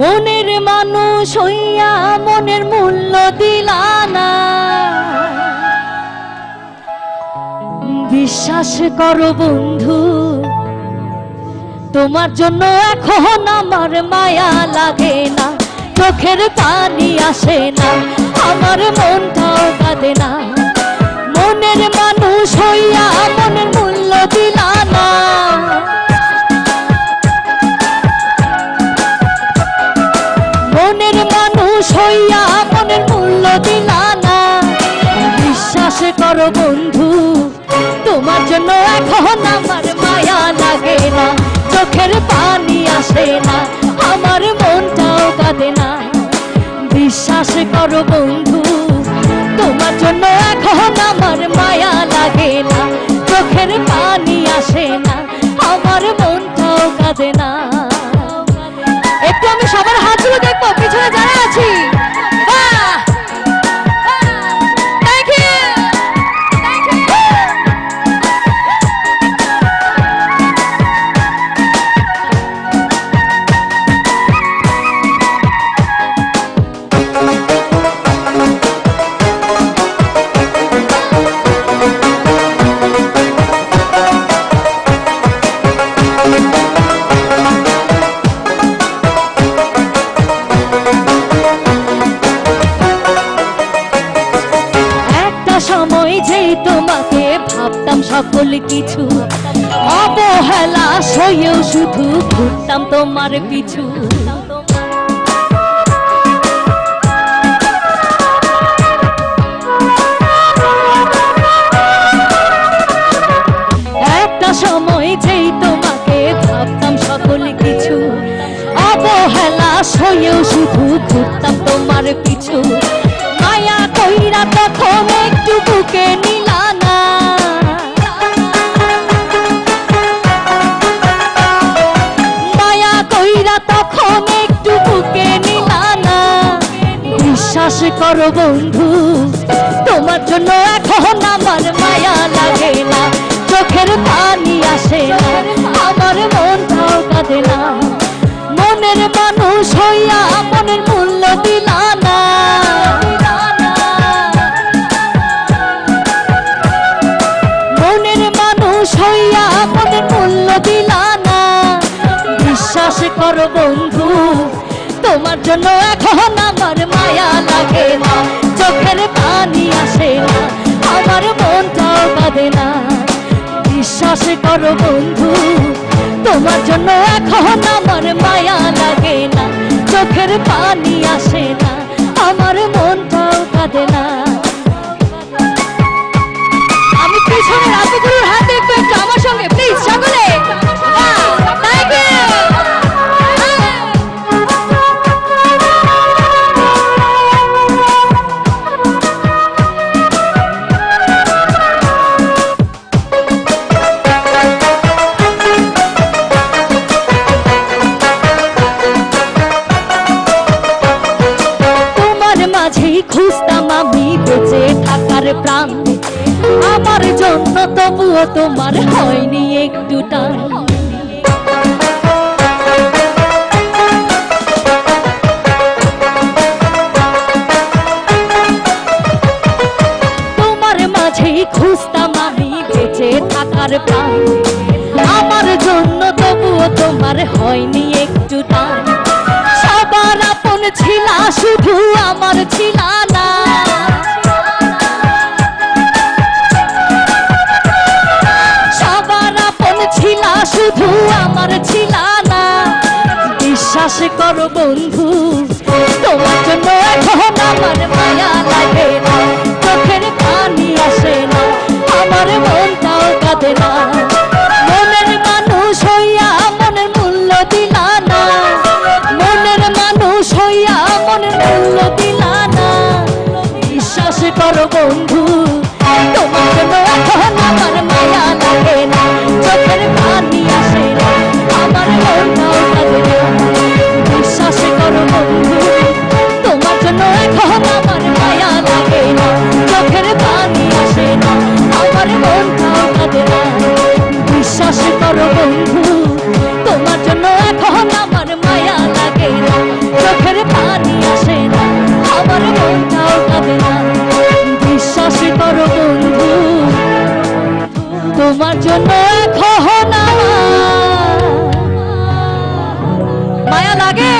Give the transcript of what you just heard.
মনের মানুষ হইয়া মনের মূল্য দিলা না। বিশ্বাস করো বন্ধু, তোমার জন্য এখন আমার মায়া লাগে না, চোখের পানি আসে না, আমার মনটাও কাঁদে মূল্য দিলা না, বিশ্বাস করো বন্ধু, তোমার জন্য এখন আমার মায়া লাগে না, চোখের পানি আসে না, আমার মনটাও কাঁদে না। বিশ্বাস করো বন্ধু, তোমার জন্য এখন আমার মায়া লাগে না, চোখের পানি আসে না, আমার মনটাও কাঁদে না। সকল কিছু। অবহেলা সইয়েও শুধু ঘুরতাম তোমার পিছু। একটা সময় যেই তোমাকে ভাবতাম সকল কিছু। অবহেলা সইয়েও শুধু ঘুরতাম তখন একটু বুকে বিশ্বাস করো বন্ধু, তোমার জন্য এখন আমার মায়া লাগে না। চোখের পানি আসে না, আমার মনটাও কাঁদে না। মনের মানুষ হইয়া করো বন্ধু, তোমার জন্য এখন আমার মায়া লাগে না। চোখের পানি আসে না, আমার মনটাও বাঁধে না। বিশ্বাস করো বন্ধু, তোমার জন্য এখন আমার মায়া লাগে না। চোখের পানি আসে না। খুঁজতাম আমি বেঁচে থাকার প্রাণ। আমার জন্য তবুও তোমার হয়নি একটু টান। তোমার মাঝেই খুঁজতাম আমি বেঁচে থাকার প্রাণ। আমার জন্য তবুও তোমার হয়নি একটু টান। সবার আপন ছিলা, শুধু আমার ছিলা। বিশ্বাস করো বন্ধু, তোমার জন্য এখন আমার মায়া লাগে না। চোখের পানি আসে না, আমার মনটাও কাঁদে না। বন্ধু তোমার জন্য এখন মায়া লাগে?